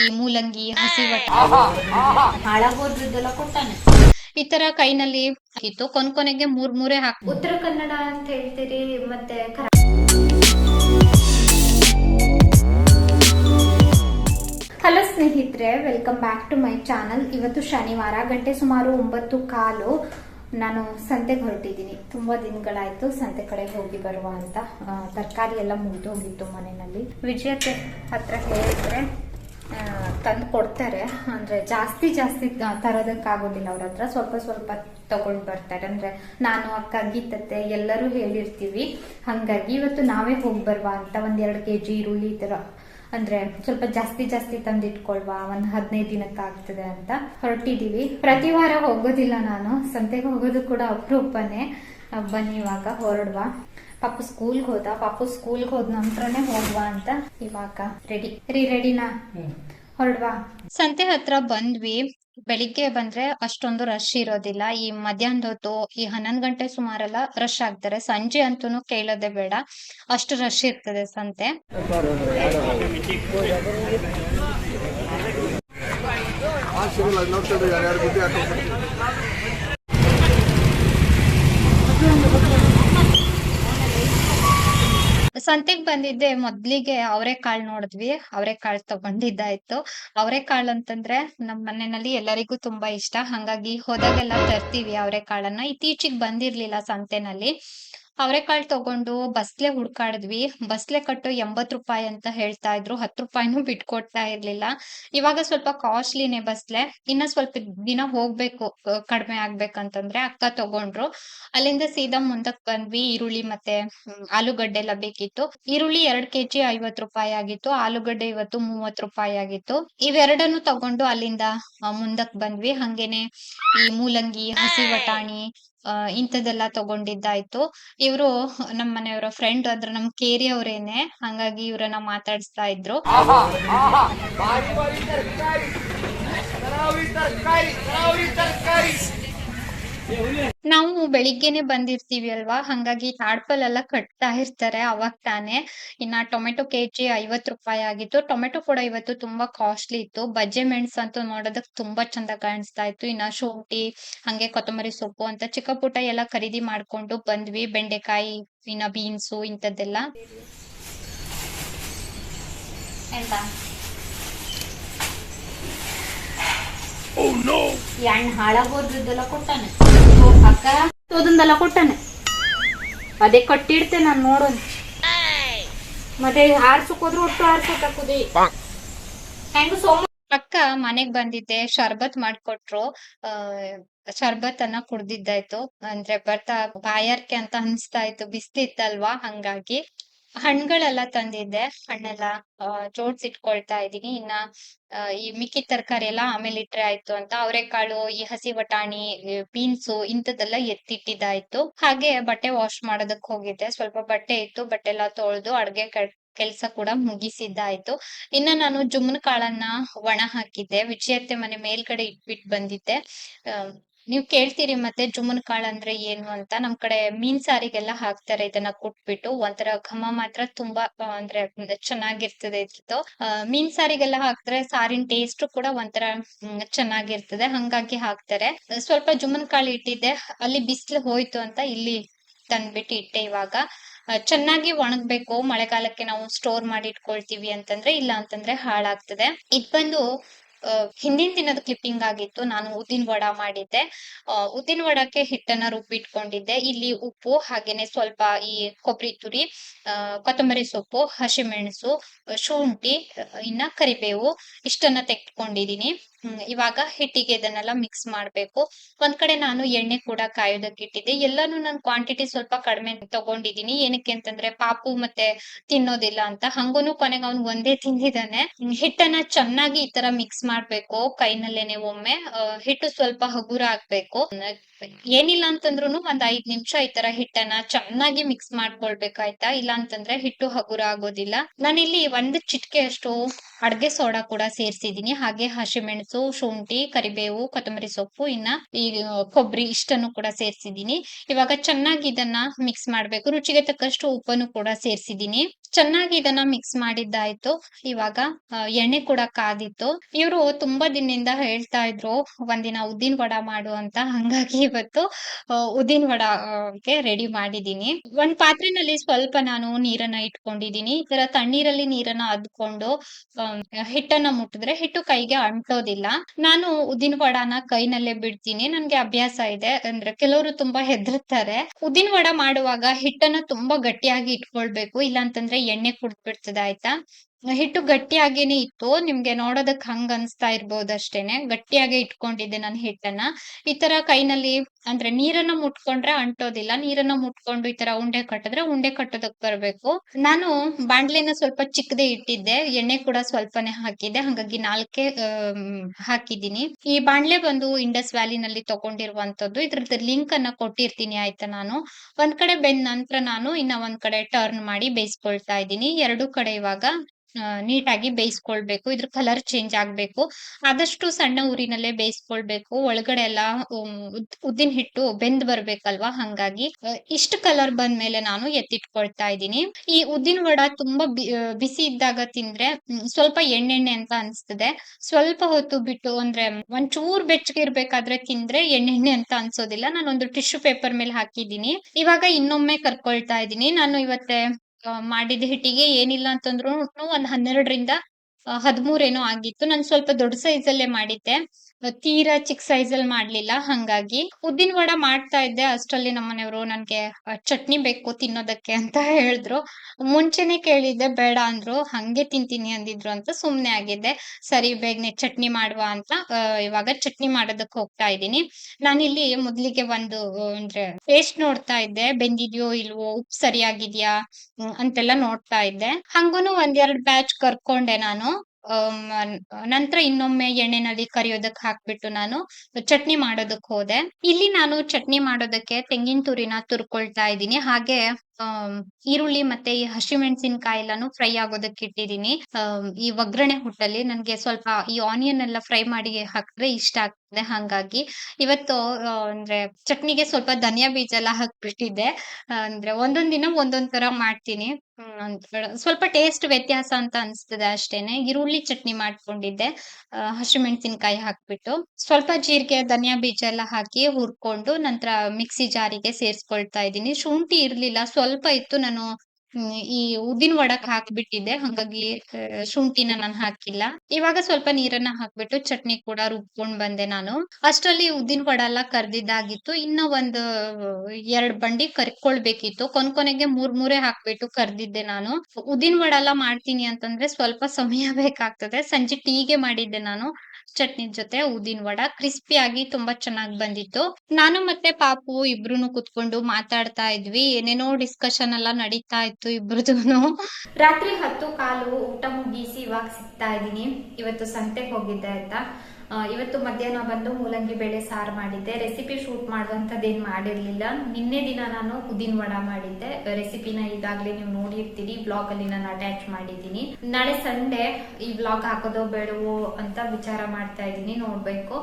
ಈ ಮೂಲಂಗಿ ಹಸಿ ಹಾಳಾಗೋದ್ರದ್ದೆಲ್ಲ ಕೊಟ್ಟಾನೆ. ಈ ತರ ಕೈನಲ್ಲಿ ಇತ್ತು ಕೊನ್ ಕೊನೆಗೆ ಮೂರ್ ಮೂರೇ ಹಾಕ್ ಉತ್ತರ ಕನ್ನಡ ಅಂತ ಹೇಳ್ತೀರಿ ಮತ್ತೆ ಕರ- ಹಲೋ ಸ್ನೇಹಿತರೆ welcome back to my channel ಇವತ್ತು ಶನಿವಾರ ಗಂಟೆ ಸುಮಾರು ಒಂಬತ್ತು ಕಾಲು. ನಾನು ಸಂತೆಗೆ ಹೊರಟಿದ್ದೀನಿ. ತುಂಬ ದಿನಗಳಾಯ್ತು ಸಂತೆ ಕಡೆ ಹೋಗಿ ಬರುವ ಅಂತ. ತರಕಾರಿ ಎಲ್ಲ ಮುಗಿದು ಹೋಗಿತ್ತು ಮನೆಯಲ್ಲಿ. ವಿಜಯತೆ ಹತ್ರ ಹೇಳಿದ್ರೆ ತಂದು ಕೊಡ್ತಾರೆ ಅಂದ್ರೆ ಜಾಸ್ತಿ ಜಾಸ್ತಿ ತರೋದಕ್ಕೆ ತರೋದಕ್ಕಾಗೋದಿಲ್ಲ ಅವ್ರ ಹತ್ರ. ಸ್ವಲ್ಪ ಸ್ವಲ್ಪ ತಗೊಂಡ್ ಬರ್ತಾರೆ. ಅಂದ್ರೆ ನಾನು, ಅಕ್ಕ ಗೀತತ್ತೆ ಎಲ್ಲರೂ ಹೇಳಿರ್ತೀವಿ. ಹಂಗಾಗಿ ಇವತ್ತು ನಾವೇ ಹೋಗಿ ಬರುವ ಅಂತ ಒಂದ್ ಎರಡು ಕೆ ಜಿ ಈರುಳ್ಳಿ ತರ, ಅಂದ್ರೆ ಸ್ವಲ್ಪ ಜಾಸ್ತಿ ಜಾಸ್ತಿ ತಂದಿಟ್ಕೊಳ್ವಾ. ಒಂದ್ ಹದಿನೈದು ದಿನಕ್ಕೆ ಆಗ್ತದೆ ಅಂತ ಹೊರಟಿದೀವಿ. ಪ್ರತಿ ವಾರ ಹೋಗೋದಿಲ್ಲ ನಾನು. ಸಂತೆಗೆ ಹೋಗೋದು ಕೂಡ ಅಪರೂಪನೇ. ಬನ್ನಿ ಇವಾಗ, ಹೊರಡ್ವಾ. ಪಾಪು ಸ್ಕೂಲ್ಗೆ ಹೋದ. ಪಾಪು ಸ್ಕೂಲ್ಗೆ ಹೋದ ನಂತರನೇ ಹೋಗ್ವಾ ಅಂತ ಇವಾಗ ರೆಡಿ ರೀ ರೆಡಿನಾ ಹೊರಡ್ವಾ. ಸಂತೆ ಹತ್ರ ಬಂದ್ವಿ. ಬೆಳಿಗ್ಗೆ ಬಂದ್ರೆ ಅಷ್ಟೊಂದು ರಶ್ ಇರೋದಿಲ್ಲ. ಈ ಮಧ್ಯಾಹ್ನದ ಹೊತ್ತು ಈ ಹನ್ನೊಂದ್ ಗಂಟೆ ಸುಮಾರೆಲ್ಲ ರಶ್ ಆಗ್ತಾರೆ. ಸಂಜೆ ಅಂತೂ ಕೇಳೋದೇ ಬೇಡ. ಅಷ್ಟು ರಶ್ ಇರ್ತದೆ ಸಂತೆ. ಆ ಸಿಗಲ್ಲ ನೋಡ್ತಾರೆ ಸಂತೆಗ್ ಬಂದಿದ್ದೆ ಮೊದ್ಲಿಗೆ ಅವರೆಕಾಳು ನೋಡಿದ್ವಿ ಅವರೆಕಾಳು ತಗೊಂಡಿದ್ದಾಯ್ತು. ಅವರೆಕಾಳು ಅಂತಂದ್ರೆ ನಮ್ ಮನೆಯಲ್ಲಿ ಎಲ್ಲರಿಗೂ ತುಂಬಾ ಇಷ್ಟ. ಹಂಗಾಗಿ ಹೋದಾಗೆಲ್ಲ ತರ್ತೀವಿ ಅವರೆಕಾಳನ್ನ ಇತ್ತೀಚಿಗೆ ಬಂದಿರ್ಲಿಲ್ಲ ಸಂತೆನಲ್ಲಿ. ಅವರೆಕಾಳ್ ತಗೊಂಡು ಬಸ್ಲೆ ಹುಡ್ಕಾಡಿದ್ವಿ. ಬಸ್ಲೆ ಕಟ್ಟು ಎಂಬತ್ ರೂಪಾಯಿ ಅಂತ ಹೇಳ್ತಾ ಇದ್ರು. ಹತ್ತು ರೂಪಾಯಿನೂ ಬಿಟ್ಕೊಡ್ತಾ ಇರ್ಲಿಲ್ಲ. ಇವಾಗ ಸ್ವಲ್ಪ ಕಾಸ್ಟ್ಲಿನೇ ಬಸ್ಲೆ. ಇನ್ನ ಸ್ವಲ್ಪ ದಿನ ಹೋಗ್ಬೇಕು ಕಡಿಮೆ ಆಗ್ಬೇಕಂತಂದ್ರೆ ಅಕ್ಕ ತಗೊಂಡ್ರು. ಅಲ್ಲಿಂದ ಸೀದಾ ಮುಂದಕ್ ಬಂದ್ವಿ. ಈರುಳ್ಳಿ ಮತ್ತೆ ಆಲೂಗಡ್ಡೆ ಎಲ್ಲ ಬೇಕಿತ್ತು. ಈರುಳ್ಳಿ ಎರಡ್ ಕೆಜಿ ಐವತ್ ರೂಪಾಯಿ ಆಗಿತ್ತು. ಆಲೂಗಡ್ಡೆ ಇವತ್ತು ಮೂವತ್ ರೂಪಾಯಿ ಆಗಿತ್ತು. ಇವೆರಡನ್ನು ತಗೊಂಡು ಅಲ್ಲಿಂದ ಮುಂದಕ್ ಬಂದ್ವಿ. ಹಂಗೇನೆ ಈ ಮೂಲಂಗಿ ಹಸಿ ಬಟಾಣಿ ಇಂಥದ್ದೆಲ್ಲ ತಗೊಂಡಿದ್ದಾಯ್ತು. ಇವ್ರು ನಮ್ ಮನೆಯವರ ಫ್ರೆಂಡ್ ಅಂದ್ರೆ ನಮ್ ಕೇರಿ ಅವ್ರೇನೆ ಹಂಗಾಗಿ ಇವ್ರನ್ನ ಮಾತಾಡಿಸ್ತಾ ಇದ್ರು. ನಾವು ಬೆಳಿಗ್ಗೆನೆ ಬಂದಿರ್ತೀವಿ ಅಲ್ವಾ? ಹಂಗಾಗಿ ತಾಡ್ಪಲ್ ಎಲ್ಲ ಕಟ್ತಾ ಇರ್ತಾರೆ ಅವಾಗ ತಾನೇ. ಇನ್ನ ಟೊಮೆಟೊ ಕೆಜಿ ಐವತ್ ರೂಪಾಯಿ ಆಗಿತ್ತು. ಟೊಮೆಟೊ ಕೂಡ ಇವತ್ತು ತುಂಬಾ ಕಾಸ್ಟ್ಲಿ ಇತ್ತು. ಬಜ್ಜೆ ಮೆಣಸು ಅಂತೂ ನೋಡೋದಕ್ ತುಂಬಾ ಚಂದ ಕಾಣಿಸ್ತಾ ಇತ್ತು. ಇನ್ನ ಶುಂಠಿ ಹಂಗೆ ಕೊತ್ತಂಬರಿ ಸೊಪ್ಪು ಅಂತ ಚಿಕ್ಕ ಪುಟ್ಟ ಎಲ್ಲ ಖರೀದಿ ಮಾಡ್ಕೊಂಡು ಬಂದ್ವಿ. ಬೆಂಡೆಕಾಯಿ ಇನ್ನ ಬೀನ್ಸು ಇಂಥದ್ದೆಲ್ಲ. ಎಂತ ಎಣ್ಣೆ ಹಾಳಾಗೋದ್ರದ್ದೆಲ್ಲ ಕೊಟ್ಟಾನೆ. ಅಕ್ಕ? ತೋದಂದೆಲ್ಲ ಕೊಟ್ಟಾನೆ. ಅದೇ ಕಟ್ಟಿಡ್ತೆ ನಾನು ನೋಡೋನ್ ಮತ್ತೆ ಹಾರ್ಸಕ್ಕೋದ್ರು ಒಟ್ಟು ಹಾರ್ಸಕ್ಕಾಕುದಿ ಅಕ್ಕ ಮನೆಗ್ ಬಂದಿದ್ದೆ, ಶರ್ಬತ್ ಮಾಡ್ಕೊಟ್ರು. ಆ ಶರ್ಬತ್ ಅನ್ನ ಕುಡ್ದಿದ್ದಾಯ್ತು. ಅಂದ್ರೆ ಬರ್ತಾ ಬಾಯಾರ್ಕೆ ಅಂತ ಅನ್ಸ್ತಾ ಇತ್ತು, ಬಿಸ್ಲಿತ್ತಲ್ವಾ? ಹಂಗಾಗಿ. ಹಣ್ಗಳೆಲ್ಲ ತಂದಿದ್ದೆ. ಹಣ್ಣೆಲ್ಲ ಆ, ಜೋಡ್ಸಿಟ್ಕೊಳ್ತಾ ಇದೀನಿ ಇನ್ನ ಈ ಮಿಕ್ಕಿ ತರಕಾರಿ ಎಲ್ಲ ಆಮೇಲೆ ಇಟ್ರೆ ಆಯ್ತು ಅಂತ. ಅವರೆಕಾಳು ಈ ಹಸಿ ಬಟಾಣಿ ಬೀನ್ಸು ಇಂಥದ್ದೆಲ್ಲ ಎತ್ತಿಟ್ಟಿದ್ದಾಯ್ತು. ಹಾಗೆ ಬಟ್ಟೆ ವಾಶ್ ಮಾಡೋದಕ್ಕೆ ಹೋಗಿದ್ದೆ. ಸ್ವಲ್ಪ ಬಟ್ಟೆ ಇತ್ತು. ಬಟ್ಟೆ ಎಲ್ಲ ತೊಳೆದು ಅಡ್ಗೆ ಕೆಲ್ಸ ಕೂಡ ಮುಗಿಸಿದ್ದಾಯ್ತು. ಇನ್ನ ನಾನು ಜುಮ್ಮನ್ ಕಾಳನ್ನ ಒಣ ಹಾಕಿದ್ದೆ. ವಿಜಯತ್ತೆ ಮನೆ ಮೇಲ್ಗಡೆ ಇಟ್ಬಿಟ್ ಬಂದಿದ್ದೆ. ನೀವ್ ಕೇಳ್ತೀರಿ ಮತ್ತೆ ಜುಮ್ಮನ್ ಕಾಳ್ ಅಂದ್ರೆ ಏನು ಅಂತ. ನಮ್ ಕಡೆ ಮೀನ್ ಸಾರಿಗೆಲ್ಲ ಹಾಕ್ತಾರೆ ಇದನ್ನ ಕುಟ್ಬಿಟ್ಟು. ಒಂಥರ ಘಮ ಮಾತ್ರ ತುಂಬಾ ಅಂದ್ರೆ ಚೆನ್ನಾಗಿರ್ತದೆ ಇದ್ರದ್ದು. ಮೀನ್ ಸಾರಿಗೆಲ್ಲ ಹಾಕ್ತಾರೆ ಸಾರಿನ ಟೇಸ್ಟ್ ಕೂಡ ಒಂಥರ ಚೆನ್ನಾಗಿರ್ತದೆ. ಹಂಗಾಗಿ ಹಾಕ್ತಾರೆ. ಸ್ವಲ್ಪ ಜುಮ್ಮನ್ ಕಾಳು ಇಟ್ಟಿದ್ದೆ. ಅಲ್ಲಿ ಬಿಸಿಲು ಹೋಯ್ತು ಅಂತ ಇಲ್ಲಿ ತಂದ್ಬಿಟ್ಟು ಇಟ್ಟೆ ಇವಾಗ. ಚೆನ್ನಾಗಿ ಒಣಗ್ಬೇಕು. ಮಳೆಗಾಲಕ್ಕೆ ನಾವು ಸ್ಟೋರ್ ಮಾಡಿ ಇಟ್ಕೊಳ್ತೀವಿ ಅಂತಂದ್ರೆ ಇಲ್ಲ ಅಂತಂದ್ರೆ ಹಾಳಾಗ್ತದೆ. ಇದ್ ಬಂದು ಹಿಂದಿನ ದಿನದ ಕ್ಲಿಪ್ಪಿಂಗ್ ಆಗಿತ್ತು. ನಾನು ಉದ್ದಿನ ವಡ ಮಾಡಿದ್ದೆ. ಉದ್ದಿನ ವಡಕ್ಕೆ ಹಿಟ್ಟನ್ನ ರುಬ್ಬಿಟ್ಕೊಂಡಿದ್ದೆ. ಇಲ್ಲಿ ಉಪ್ಪು, ಹಾಗೇನೆ ಸ್ವಲ್ಪ ಈ ಕೊಬ್ಬರಿ ತುರಿ ಕೊತ್ತಂಬರಿ ಸೊಪ್ಪು, ಹಸಿಮೆಣಸು, ಶುಂಠಿ, ಇನ್ನ ಕರಿಬೇವು ಇಷ್ಟನ್ನ ತೆಗೆದುಕೊಂಡಿದೀನಿ. ಹ್ಮ್ ಇವಾಗ ಹಿಟ್ಟಿಗೆ ಇದನ್ನೆಲ್ಲ ಮಿಕ್ಸ್ ಮಾಡ್ಬೇಕು. ಒಂದ್ ಕಡೆ ನಾನು ಎಣ್ಣೆ ಕೂಡ ಕಾಯೋದಕ್ಕೆ ಇಟ್ಟಿದ್ದೆ. ಎಲ್ಲಾನು ನಾನು ಕ್ವಾಂಟಿಟಿ ಸ್ವಲ್ಪ ಕಡಿಮೆ ತಗೊಂಡಿದೀನಿ. ಏನಕ್ಕೆ ಅಂತಂದ್ರೆ ಪಾಪು ಮತ್ತೆ ತಿನ್ನೋದಿಲ್ಲ ಅಂತ. ಹಂಗೂನು ಕೊನೆಗೆ ಅವ್ನು ಒಂದೇ ತಿಂದಿದ್ದಾನೆ ಹಿಟ್ಟನ್ನ ಚೆನ್ನಾಗಿ ಈ ತರ ಮಿಕ್ಸ್ ಮಾಡ್ಬೇಕು ಕೈನಲ್ಲೇನೆ ಒಮ್ಮೆ. ಹಿಟ್ಟು ಸ್ವಲ್ಪ ಹಗುರ ಆಗ್ಬೇಕು. ಏನಿಲ್ಲ ಅಂತಂದ್ರು ಒಂದ್ ಐದ್ ನಿಮಿಷ ಈ ತರ ಹಿಟ್ಟನ್ನ ಚೆನ್ನಾಗಿ ಮಿಕ್ಸ್ ಮಾಡ್ಕೊಳ್ಬೇಕಾಯ್ತಾ? ಇಲ್ಲ ಅಂತಂದ್ರೆ ಹಿಟ್ಟು ಹಗುರ ಆಗೋದಿಲ್ಲ. ನಾನಿಲ್ಲಿ ಒಂದು ಚಿಟ್ಕೆ ಅಷ್ಟು ಅಡ್ಗೆ ಸೋಡಾ ಕೂಡ ಸೇರ್ಸಿದೀನಿ. ಹಾಗೆ ಹಸಿಮೆಣಸು ಮೆಣಸು ಶುಂಠಿ, ಕರಿಬೇವು, ಕೊತ್ತಂಬರಿ ಸೊಪ್ಪು, ಇನ್ನ ಈ ಕೊಬ್ಬರಿ ಇಷ್ಟನ್ನು ಕೂಡ ಸೇರಿಸಿದೀನಿ ಇವಾಗ ಚೆನ್ನಾಗಿ ಇದನ್ನ ಮಿಕ್ಸ್ ಮಾಡ್ಬೇಕು. ರುಚಿಗೆ ತಕ್ಕಷ್ಟು ಉಪ್ಪನ್ನು ಕೂಡ ಸೇರಿಸಿದೀನಿ ಚೆನ್ನಾಗಿ ಇದನ್ನ ಮಿಕ್ಸ್ ಮಾಡಿದ್ದಾಯ್ತು. ಇವಾಗ ಎಣ್ಣೆ ಕೂಡ ಕಾದಿತ್ತು. ಇವರು ತುಂಬಾ ದಿನದಿಂದ ಹೇಳ್ತಾ ಇದ್ರು, ಒಂದಿನ ಉದ್ದಿನ ವಡ ಮಾಡು ಅಂತ. ಹಂಗಾಗಿ ಇವತ್ತು ಉದ್ದಿನ ವಡಗೆ ರೆಡಿ ಮಾಡಿದೀನಿ ಒಂದ್ ಪಾತ್ರೆನಲ್ಲಿ ಸ್ವಲ್ಪ ನಾನು ನೀರನ್ನ ಇಟ್ಕೊಂಡಿದೀನಿ ಈ ತರ ತಣ್ಣೀರಲ್ಲಿ ನೀರನ್ನ ಅದ್ಕೊಂಡು ಹಿಟ್ಟನ್ನ ಮುಟ್ಟಿದ್ರೆ ಹಿಟ್ಟು ಕೈಗೆ ಅಂಟೋದಿಲ್ಲ ನಾನು ಉದ್ದಿನ ವಡಾನ ಕೈನಲ್ಲೇ ಬಿಡ್ತೀನಿ. ನನ್ಗೆ ಅಭ್ಯಾಸ ಇದೆ. ಅಂದ್ರೆ ಕೆಲವರು ತುಂಬಾ ಹೆದರ್ತಾರೆ ಉದ್ದಿನ ವಡ ಮಾಡುವಾಗ ಹಿಟ್ಟನ್ನ ತುಂಬಾ ಗಟ್ಟಿಯಾಗಿ ಇಟ್ಕೊಳ್ಬೇಕು. ಇಲ್ಲಾಂತಂದ್ರೆ ಎಣ್ಣೆ ಕುಡ್ದ್ ಬಿಡ್ತದೆ, ಆಯ್ತಾ? ಹಿಟ್ಟು ಗಟ್ಟಿಯಾಗೇನೆ ಇತ್ತು. ನಿಮ್ಗೆ ನೋಡೋದಕ್ ಹಂಗ ಅನ್ಸ್ತಾ ಇರ್ಬೋದು ಅಷ್ಟೇನೆ. ಗಟ್ಟಿಯಾಗೆ ಇಟ್ಕೊಂಡಿದ್ದೆ ನಾನು ಹಿಟ್ಟನ್ನ. ಈ ತರ ಕೈನಲ್ಲಿ ಅಂದ್ರೆ ನೀರನ್ನ ಮುಟ್ಕೊಂಡ್ರೆ ಅಂಟೋದಿಲ್ಲ. ನೀರನ್ನ ಮುಟ್ಕೊಂಡು ಈ ತರ ಉಂಡೆ ಕಟ್ಟಿದ್ರೆ ಉಂಡೆ ಕಟ್ಟೋದಕ್ ಬರ್ಬೇಕು. ನಾನು ಬಾಂಡ್ಲಿನ ಸ್ವಲ್ಪ ಚಿಕ್ಕದೆ ಇಟ್ಟಿದ್ದೆ. ಎಣ್ಣೆ ಕೂಡ ಸ್ವಲ್ಪನೇ ಹಾಕಿದ್ದೆ. ಹಾಗಾಗಿ ನಾಲ್ಕೆ ಹಾಕಿದೀನಿ ಈ ಬಾಂಡ್ಲೆ ಬಂದು ಇಂಡಸ್ ವ್ಯಾಲಿನಲ್ಲಿ ತಗೊಂಡಿರುವಂತದ್ದು ಇದ್ರದ್ದು ಲಿಂಕ್ ಅನ್ನ ಕೊಟ್ಟಿರ್ತೀನಿ, ಆಯ್ತಾ ನಾನು? ಒಂದ್ ಕಡೆ ಬೆಂದ ನಂತರ ನಾನು ಇನ್ನ ಒಂದ್ ಕಡೆ ಟರ್ನ್ ಮಾಡಿ ಬೇಯಿಸ್ಕೊಳ್ತಾ ಇದ್ದೀನಿ. ಎರಡು ಕಡೆ ಇವಾಗ ನೀಟಾಗಿ ಬೇಯಿಸ್ಕೊಳ್ಬೇಕು, ಇದ್ರ ಕಲರ್ ಚೇಂಜ್ ಆಗ್ಬೇಕು. ಆದಷ್ಟು ಸಣ್ಣ ಊರಿನಲ್ಲೇ ಬೇಯಿಸ್ಕೊಳ್ಬೇಕು. ಒಳಗಡೆ ಎಲ್ಲ ಉದ್ದಿನ ಹಿಟ್ಟು ಬೆಂದ್ ಬರ್ಬೇಕಲ್ವಾ? ಹಂಗಾಗಿ ಇಷ್ಟು ಕಲರ್ ಬಂದ್ಮೇಲೆ ನಾನು ಎತ್ತಿಟ್ಕೊಳ್ತಾ ಇದ್ದೀನಿ. ಈ ಉದ್ದಿನ ವಡ ತುಂಬಾ ಬಿಸಿ ಇದ್ದಾಗ ತಿಂದ್ರೆ ಸ್ವಲ್ಪ ಎಣ್ಣೆಣ್ಣೆ ಅಂತ ಅನ್ಸ್ತದೆ. ಸ್ವಲ್ಪ ಹೊತ್ತು ಬಿಟ್ಟು ಅಂದ್ರೆ, ಒಂಚೂರ್ ಬೆಚ್ಚಗೆ ಇರ್ಬೇಕಾದ್ರೆ ತಿಂದ್ರೆ ಎಣ್ಣೆಣ್ಣೆ ಅಂತ ಅನ್ಸೋದಿಲ್ಲ. ನಾನು ಒಂದು ಟಿಶ್ಯೂ ಪೇಪರ್ ಮೇಲೆ ಹಾಕಿದ್ದೀನಿ. ಇವಾಗ ಇನ್ನೊಮ್ಮೆ ಕರ್ಕೊಳ್ತಾ ಇದ್ದೀನಿ. ನಾನು ಇವತ್ತೆ ಮಾಡಿದ ಹಿಟ್ಟಿಗೆ ಏನಿಲ್ಲ ಅಂತಂದ್ರು ಒಂದ್ ಹನ್ನೆರಡರಿಂದ ಹದಿಮೂರ್ ಏನೋ ಆಗಿತ್ತು. ನಾನು ಸ್ವಲ್ಪ ದೊಡ್ಡ ಸೈಜಲ್ಲೇ ಮಾಡಿದ್ದೆ. ತೀರಾ ಚಿಕ್ಕ ಸೈಜ್ ಅಲ್ಲಿ ಮಾಡ್ಲಿಲ್ಲ, ಹಂಗಾಗಿ ಉದ್ದಿನ ವಡ ಮಾಡ್ತಾ ಇದ್ದೆ. ಅಷ್ಟರಲ್ಲಿ ನಮ್ಮನೆಯವರು ನನ್ಗೆ ಚಟ್ನಿ ಬೇಕು ತಿನ್ನೋದಕ್ಕೆ ಅಂತ ಹೇಳಿದ್ರು. ಮುಂಚೆನೆ ಕೇಳಿದ್ದೆ, ಬೇಡ ಅಂದ್ರು, ಹಂಗೆ ತಿಂತೀನಿ ಅಂದಿದ್ರು ಅಂತ ಸುಮ್ನೆ ಆಗಿದ್ದೆ. ಸರಿ, ಬೇಗನೆ ಚಟ್ನಿ ಮಾಡುವ ಅಂತ ಇವಾಗ ಚಟ್ನಿ ಮಾಡೋದಕ್ಕೆ ಹೋಗ್ತಾ ಇದ್ದೀನಿ. ನಾನಿಲ್ಲಿ ಮೊದ್ಲಿಗೆ ಒಂದು, ಅಂದ್ರೆ ಟೇಸ್ಟ್ ನೋಡ್ತಾ ಇದ್ದೆ. ಬೆಂದಿದ್ಯೋ ಇಲ್ವೋ, ಉಪ್ಪು ಸರಿಯಾಗಿದ್ಯಾ ಅಂತೆಲ್ಲ ನೋಡ್ತಾ ಇದ್ದೆ. ಹಂಗೂನು ಒಂದೆರಡು ಬ್ಯಾಚ್ ಕರ್ಕೊಂಡೆ ನಾನು. ನಂತರ ಇನ್ನೊಮ್ಮೆ ಎಣ್ಣೆನಲ್ಲಿ ಕರಿಯೋದಕ್ಕೆ ಹಾಕ್ಬಿಟ್ಟು ನಾನು ಚಟ್ನಿ ಮಾಡೋದಕ್ಕೆ ಹೋದೆ. ಇಲ್ಲಿ ನಾನು ಚಟ್ನಿ ಮಾಡೋದಕ್ಕೆ ತೆಂಗಿನ ತುರಿನ ತುರ್ಕೊಳ್ತಾ ಇದ್ದೀನಿ. ಹಾಗೆ ಈರುಳ್ಳಿ ಮತ್ತೆ ಈ ಹಸಿಮೆಣಸಿನಕಾಯಿ ಎಲ್ಲಾನು ಫ್ರೈ ಆಗೋದಕ್ಕೆ ಇಟ್ಟಿದ್ದೀನಿ. ಆಮ್, ಈ ಒಗ್ಗರಣೆ ಹುಟ್ಟಲ್ಲಿ ನನ್ಗೆ ಸ್ವಲ್ಪ ಈ ಆನಿಯನ್ ಎಲ್ಲ ಫ್ರೈ ಮಾಡಿ ಹಾಕಿದ್ರೆ ಇಷ್ಟ ಆಗ್ತದೆ. ಹಂಗಾಗಿ ಇವತ್ತು ಅಂದ್ರೆ ಚಟ್ನಿಗೆ ಸ್ವಲ್ಪ ಧನಿಯಾ ಬೀಜ ಎಲ್ಲ ಹಾಕ್ಬಿಟ್ಟಿದ್ದೆ. ಅಂದ್ರೆ ಒಂದೊಂದ್ ದಿನ ಒಂದೊಂದ್ ತರ ಮಾಡ್ತೀನಿ. ಸ್ವಲ್ಪ ಟೇಸ್ಟ್ ವ್ಯತ್ಯಾಸ ಅಂತ ಅನ್ಸ್ತದೆ ಅಷ್ಟೇನೆ. ಈರುಳ್ಳಿ ಚಟ್ನಿ ಮಾಡ್ಕೊಂಡಿದ್ದೆ. ಹಸಿಮೆಣಸಿನಕಾಯಿ ಹಾಕ್ಬಿಟ್ಟು ಸ್ವಲ್ಪ ಜೀರಿಗೆ ಧನಿಯಾ ಬೀಜ ಎಲ್ಲ ಹಾಕಿ ಹುರ್ಕೊಂಡು ನಂತರ ಮಿಕ್ಸಿ ಜಾರಿಗೆ ಸೇರ್ಸ್ಕೊಳ್ತಾ ಇದ್ದೀನಿ. ಶುಂಠಿ ಇರ್ಲಿಲ್ಲ ಸ್ವಲ್ಪ ಇತ್ತು ನಾನು ಈ ಉದ್ದಿನ ವಡಕ್ ಹಾಕ್ಬಿಟ್ಟಿದ್ದೆ. ಹಾಗಾಗಿ ಶುಂಠಿನ ನಾನು ಹಾಕಿಲ್ಲ. ಇವಾಗ ಸ್ವಲ್ಪ ನೀರನ್ನ ಹಾಕ್ಬಿಟ್ಟು ಚಟ್ನಿ ಕೂಡ ರುಬ್ಕೊಂಡ್ ಬಂದೆ ನಾನು. ಅಷ್ಟರಲ್ಲಿ ಉದ್ದಿನ ವಡ ಎಲ್ಲ ಕರ್ದಿದ್ದಾಗಿತ್ತು. ಇನ್ನ ಒಂದು, ಎರಡ್ ಬಂಡಿ ಕರ್ಕೊಳ್ಬೇಕಿತ್ತು. ಕೊನ್ ಕೊನೆಗೆ ಮೂರ್ ಮೂರೇ ಹಾಕ್ಬಿಟ್ಟು ಕರ್ದಿದ್ದೆ ನಾನು. ಉದ್ದಿನ ವಡ ಎಲ್ಲ ಮಾಡ್ತೀನಿ ಅಂತಂದ್ರೆ ಸ್ವಲ್ಪ ಸಮಯ ಬೇಕಾಗ್ತದೆ. ಸಂಜೆ ಟೀಗೆ ಮಾಡಿದ್ದೆ ನಾನು ಚಟ್ನಿ ಜೊತೆ ಉದ್ದಿನ ವಡ. ಕ್ರಿಸ್ಪಿ ಆಗಿ ತುಂಬಾ ಚೆನ್ನಾಗ್ ಬಂದಿತ್ತು. ನಾನು ಮತ್ತೆ ಪಾಪು ಇಬ್ರು ಕುತ್ಕೊಂಡು ಮಾತಾಡ್ತಾ ಇದ್ವಿ. ಏನೇನೋ ಡಿಸ್ಕಷನ್ ಎಲ್ಲ ನಡೀತಾ ಇತ್ತು. ಇಬ್ರದೂನು. ರಾತ್ರಿ ಹತ್ತು ಕಾಲು ಊಟ ಮುಗಿಸಿ ಇವಾಗ ಸಿಗ್ತಾ ಇದ್ದೀನಿ. ಇವತ್ತು ಸಂತೆಗೆ ಹೋಗಿದ್ದೆ ಆಯ್ತಾ ಇವತ್ತು ಮಧ್ಯಾಹ್ನ ಬಂದು ಮೂಲಂಗಿ ಬೇಳೆ ಸಾರು ಮಾಡಿದ್ದೆ. ರೆಸಿಪಿ ಶೂಟ್ ಮಾಡುವಂಥದ್ದೇನು ಮಾಡಿರ್ಲಿಲ್ಲ. ನಿನ್ನೆ ದಿನ ನಾನು ಉದ್ದಿನ ವಡ ಮಾಡಿದ್ದೆ. ರೆಸಿಪಿನ ಈಗಾಗಲೇ ನೀವು ನೋಡಿರ್ತೀರಿ. ಬ್ಲಾಗ್ ಅಲ್ಲಿ ನಾನು ಅಟ್ಯಾಚ್ ಮಾಡಿದ್ದೀನಿ. ನಾಳೆ ಸಂಡೆ ಈ ಬ್ಲಾಗ್ ಹಾಕೋದೋ ಬೇಡವೋ ಅಂತ ವಿಚಾರ ಮಾಡ್ತಾ ಇದ್ದೀನಿ. ನೋಡ್ಬೇಕು.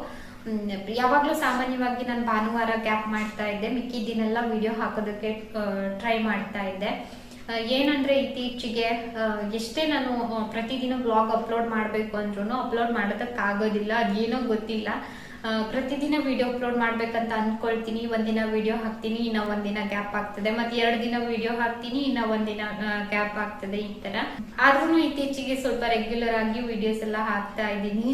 ಯಾವಾಗಲೂ ಸಾಮಾನ್ಯವಾಗಿ ನಾನು ಭಾನುವಾರ ಗ್ಯಾಪ್ ಮಾಡ್ತಾ ಇದ್ದೆ. ಮಿಕ್ಕಿದ್ದಿನೆಲ್ಲ ವಿಡಿಯೋ ಹಾಕೋದಕ್ಕೆ ಟ್ರೈ ಮಾಡ್ತಾ ಇದ್ದೆ. ಏನಂದ್ರೆ ಇತ್ತೀಚೆಗೆ ಎಷ್ಟೇ ನಾನು ಪ್ರತಿದಿನ ಬ್ಲಾಗ್ ಅಪ್ಲೋಡ್ ಮಾಡ್ಬೇಕು ಅಂದ್ರೂ ಅಪ್ಲೋಡ್ ಮಾಡೋದಕ್ಕೆ ಆಗೋದಿಲ್ಲ ಅದೇನೋ ಗೊತ್ತಿಲ್ಲ. ಪ್ರತಿದಿನ ವಿಡಿಯೋ ಅಪ್ಲೋಡ್ ಮಾಡ್ಬೇಕಂತ ಅನ್ಕೊಳ್ತೀನಿ, ಒಂದಿನ ವಿಡಿಯೋ ಹಾಕ್ತೀನಿ, ಇನ್ನ ಒಂದಿನ ಗ್ಯಾಪ್ ಆಗ್ತದೆ. ಮತ್ತೆ ಎರಡು ದಿನ ವಿಡಿಯೋ ಹಾಕ್ತೀನಿ, ಇನ್ನ ಒಂದಿನ ಗ್ಯಾಪ್ ಆಗ್ತದೆ ಈ ತರ. ಆದ್ರೂ ಇತ್ತೀಚೆಗೆ ಸ್ವಲ್ಪ ರೆಗ್ಯುಲರ್ ಆಗಿ ವಿಡಿಯೋಸ್ ಎಲ್ಲ ಹಾಕ್ತಾ ಇದ್ದೀನಿ.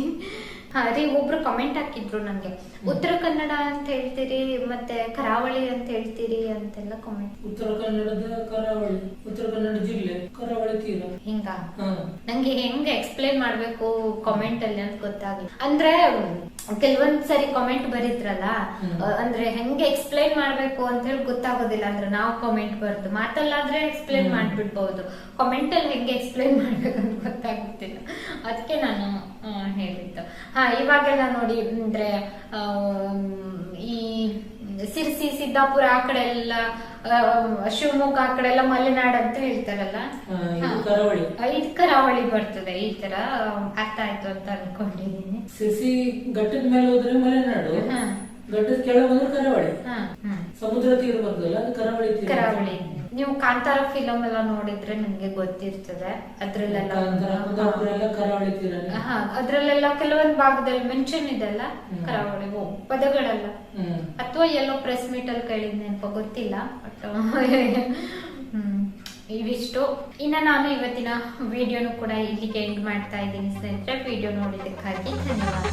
ಅದೇ ಒಬ್ರು ಕಮೆಂಟ್ ಹಾಕಿದ್ರು ನಂಗೆ. ಉತ್ತರ ಕನ್ನಡ ಅಂತ ಹೇಳ್ತೀರಿ ಮತ್ತೆ ಕರಾವಳಿ ಅಂತ ಹೇಳ್ತೀರಿ ಅಂತೆಲ್ಲ ಕಮೆಂಟ್ ಉತ್ತರ ಕನ್ನಡದ ಕರಾವಳಿ ಉತ್ತರ ಕನ್ನಡ ಜಿಲ್ಲೆ ಕರಾವಳಿ ತೀರ. ಹಿಂಗ? ಹಾ. ನಂಗೆ ಹೆಂಗ್ ಎಕ್ಸ್ಪ್ಲೇನ್ ಮಾಡ್ಬೇಕು ಕಾಮೆಂಟ್ ಅಲ್ಲಿ ಅಂತ ಗೊತ್ತಾಗಿಲ್ಲ. ಅಂದ್ರೆ ಕೆಲವೊಂದ್ ಸರಿ ಕಾಮೆಂಟ್ ಬರೀತ್ರಲ್ಲ? ಅಂದ್ರೆ ಹೆಂಗೆ ಎಕ್ಸ್ಪ್ಲೈನ್ ಮಾಡ್ಬೇಕು ಅಂತ ಹೇಳಿ ಗೊತ್ತಾಗೋದಿಲ್ಲ. ಅಂದ್ರೆ ನಾವು ಕಾಮೆಂಟ್ ಬರ್ದು ಮಾತಲ್ಲಾದ್ರೆ ಎಕ್ಸ್ಪ್ಲೈನ್. ಮಾಡ್ಬಿಡ್ಬಹುದು ಕಾಮೆಂಟ್ ಅಲ್ಲಿ ಹೆಂಗೆ ಎಕ್ಸ್ಪ್ಲೈನ್ ಮಾಡ್ಬೇಕಂತ ಗೊತ್ತಾಗುತ್ತಿಲ್ಲ ಅದಕ್ಕೆ ನಾನು ಹೇಳಿದ್ದು. ಹಾ ಇವಾಗೆಲ್ಲ ನೋಡಿ ಅಂದ್ರೆ ಈ ಸಿರ್ಸಿ ಸಿದ್ದಾಪುರ ಆ ಕಡೆ ಎಲ್ಲ ಶಿವಮೊಗ್ಗ ಆ ಕಡೆ ಎಲ್ಲ ಮಲೆನಾಡ್ ಅಂತ ಹೇಳ್ತಾರಲ್ಲ? ಇದು ಕರಾವಳಿ. ಬರ್ತದೆ ಈ ತರ ಅರ್ಥ ಆಯ್ತು ಅಂತ ಅನ್ಕೊಂಡಿದ್ದೀನಿ. ಸಿರ್ಸಿ ಘಟ್ಟದ ಮೇಲೆ ಹೋದ್ರೆ ಮಲೆನಾಡು. ಘಟ್ಟದ ಕೆಳಗೆ ಹೋದ್ರೆ ಕರಾವಳಿ. ಸಮುದ್ರ ತೀರ ಬರ್ತದಲ್ಲ ಅದು ಕರಾವಳಿ ಕರಾವಳಿ ನೀವು ಕಾಂತಾರ ಫಿಲಮ್ ಎಲ್ಲ ನೋಡಿದ್ರೆ ನಿಮ್ಗೆ ಗೊತ್ತಿರ್ತದೆ. ಅದ್ರಲ್ಲೆಲ್ಲ ಕರಾವಳಿ ಹಾ ಅದ್ರಲ್ಲೆಲ್ಲ ಕೆಲವೊಂದು ಭಾಗದಲ್ಲಿ ಮೆನ್ಷನ್ ಇದೆಲ್ಲ ಅಲ್ಲ ಕರಾವಳಿ ಓ, ಪದಗಳೆಲ್ಲ. ಅಥವಾ ಎಲ್ಲೋ ಪ್ರೆಸ್ ಮೀಟ್ ಅಲ್ಲಿ ಕೇಳಿದ್ ನೆನಪ ಗೊತ್ತಿಲ್ಲ ಬಟ್ ಇವಿಷ್ಟು. ಇನ್ನ ನಾನು ಇವತ್ತಿನ ವಿಡಿಯೋನು ಕೂಡ ಇಲ್ಲಿಗೆ ಎಂಡ್ ಮಾಡ್ತಾ ಇದ್ದೀನಿ ಸ್ನೇಹಿತರೆ. ವಿಡಿಯೋ ನೋಡಿದ್ದಕ್ಕಾಗಿ ಧನ್ಯವಾದ.